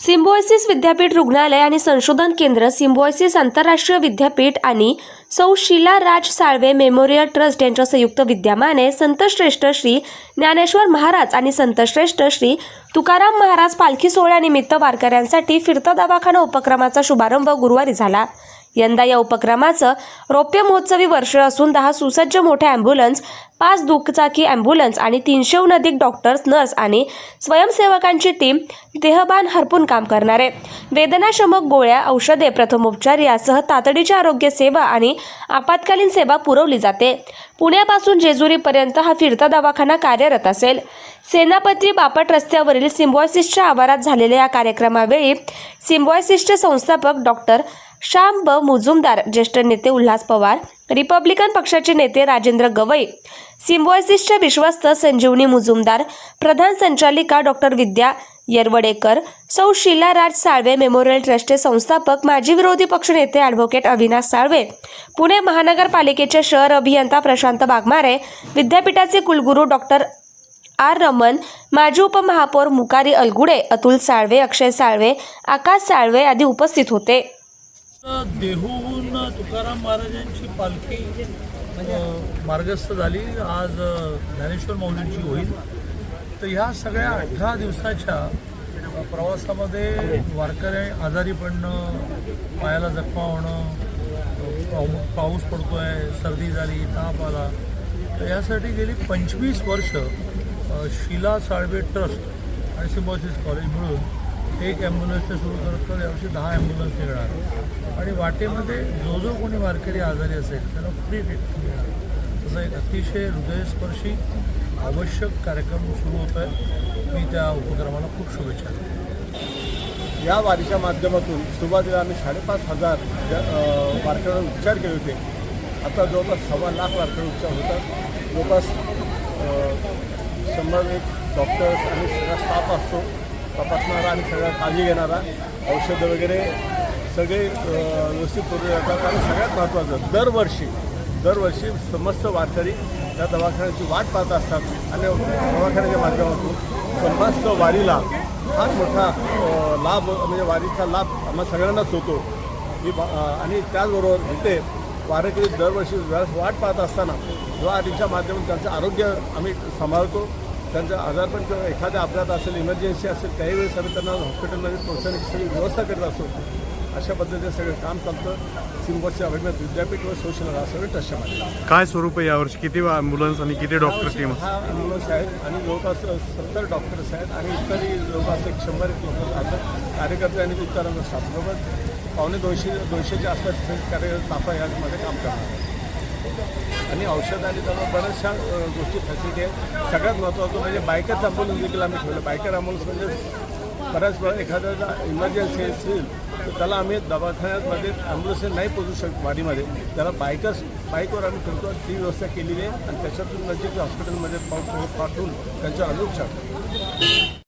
Symbiosis विद्यापीठ रुग्णालय आणि संशोधन केंद्र सिम्बॉयसिस आंतरराष्ट्रीय विद्यापीठ आणि सौ शिला राज साळवे मेमोरियल ट्रस्ट यांच्या संयुक्त विद्यमाने संतश्रेष्ठ श्री ज्ञानेश्वर महाराज आणि संतश्रेष्ठ श्री तुकाराम महाराज पालखी सोहळ्यानिमित्त वारकऱ्यांसाठी फिरता दवाखाना उपक्रमाचा शुभारंभ गुरुवारी झाला. यंदा या उपक्रमाचं रौप्य महोत्सवी वर्ष असून दहा सुसज्ज मोठ्या ॲम्ब्युलन्स पाच दुचाकी ॲम्ब्युलन्स आणि तीनशेहून अधिक डॉक्टर्स नर्स आणि स्वयंसेवकांची टीम देहबान हरपून काम करणार आहे. वेदनाशमक गोळ्या औषधे प्रथमोपचार यासह तातडीची आरोग्य सेवा आणि आपत्कालीन सेवा पुरवली जाते. पुण्यापासून जेजुरीपर्यंत हा फिरता दवाखाना कार्यरत असेल. सेनापती बापट रस्त्यावरील सिम्बॉयसिसच्या आवारात झालेल्या या कार्यक्रमावेळी सिम्बॉयसिसचे संस्थापक डॉक्टर श्याम ब मुजुमदार ज्येष्ठ नेते उल्हास पवार रिपब्लिकन पक्षाचे नेते राजेंद्र गवई सिम्बॉयसिसचे विश्वस्त संजीवनी मुजुमदार प्रधान संचालिका डॉक्टर विद्या येरवडेकर सौ शीला राज साळवे मेमोरियल ट्रस्टचे संस्थापक माजी विरोधी पक्षनेते ॲडव्होकेट अविनाश साळवे पुणे महानगरपालिकेचे शहर अभियंता प्रशांत बागमारे विद्यापीठाचे कुलगुरू डॉक्टर आर रमन माजी उपमहापौर मुकारी अलगुडे अतुल साळवे अक्षय साळवे आकाश साळवे आदी उपस्थित होते. देहूहून तुकाराम महाराजांची पालखी अ, मार्गस्थ झाली. आज ज्ञानेश्वर माऊलींची होईल. तर ह्या सगळ्या अठरा दिवसाच्या प्रवासामध्ये वारकरी आजारी पडणं पायाला जखमा होणं पाऊस पडतोय सर्दी झाली ताप आला. तर यासाठी गेली पंचवीस वर्ष शिला साळवे ट्रस्ट आणि सिम्बॉसिस कॉलेज मिळून एक ॲम्ब्युलन्स ते सुरू करत तर यावर्षी दहा ॲम्ब्युलन्स निघणार. आणि वाटेमध्ये जो जो कोणी वारकरी आजारी असेल त्याला फ्री ट्रीटमेंट मिळणार. तसा एक अतिशय हृदयस्पर्शी आवश्यक कार्यक्रम सुरू होत आहे मी त्या उपक्रमाला खूप शुभेच्छा देतो. या वारीच्या माध्यमातून सुरुवातीला आम्ही साडेपाच हजार वारकऱ्यांवर उपचार केले होते. आता जवळपास सव्वा लाख वारकरी उपचार होतात. जवळपास शंभर एक डॉक्टर्स आणि सगळा स्टाफ असतो. तपासणारा आणि सगळ्या काळजी घेणारा औषधं वगैरे सगळे व्यवस्थित पुरवले जातात आणि सगळ्यात महत्त्वाचं दरवर्षी दरवर्षी समस्त वारकरी त्या दवाखान्याची वाट पाहत असतात आणि दवाखान्याच्या माध्यमातून समस्त वारीला फार मोठा लाभ म्हणजे वारीचा लाभ आम्हा सगळ्यांनाच होतो. मी आणि त्याचबरोबर इथे वारकरी दरवर्षी वाट पाहत असताना वारीच्या माध्यमातून त्यांचं आरोग्य आम्ही सांभाळतो. त्यांचं आजारपण किंवा एखादा अपघात असेल इमर्जन्सी असेल त्याही वेळेस आम्ही त्यांना हॉस्पिटलमध्ये पोहोचण्याची सगळी व्यवस्था करत असतो. अशा पद्धतीने सगळं काम चालतं सिंबॉसच्या अभिमत विद्यापीठ व सोशल सगळे माध्यमातून काय स्वरूप आहे यावर्षी? किती ॲम्ब्युलन्स आणि किती डॉक्टर टीम हा ॲम्ब्युलन्स आहेत आणि जवळपास सत्तर डॉक्टर्स आहेत आणि इतरही जवळपास एक शंभर एक लोक राहतात. कार्यकर्ते आणि इतरांचा स्टाफ बरोबर पावणे दोनशे दोनशेच्या आसपास कार्यकर्ते ताफा यामध्ये काम करणार. आणि औषध आणि त्यामुळे बऱ्याचशा गोष्टी फॅसिलिटी आहेत. सगळ्यात महत्त्वाचं म्हणजे बायकर्स ॲम्ब्युलन्स देखील आम्ही ठेवलं. बायकर ॲम्ब्युलन्स म्हणजे बऱ्याच वेळा एखाद्याला इमर्जन्सी असेल तर त्याला आम्ही दवाखान्यामध्ये ॲम्ब्युलन्स नाही पोहोचू शकतो वाडीमध्ये. त्याला बायकर्स बाईकवर आम्ही फिरतो ती व्यवस्था केलेली आहे. आणि त्याच्यातून नजीक हॉस्पिटलमध्ये पाठवून त्यांच्या अनुपचार.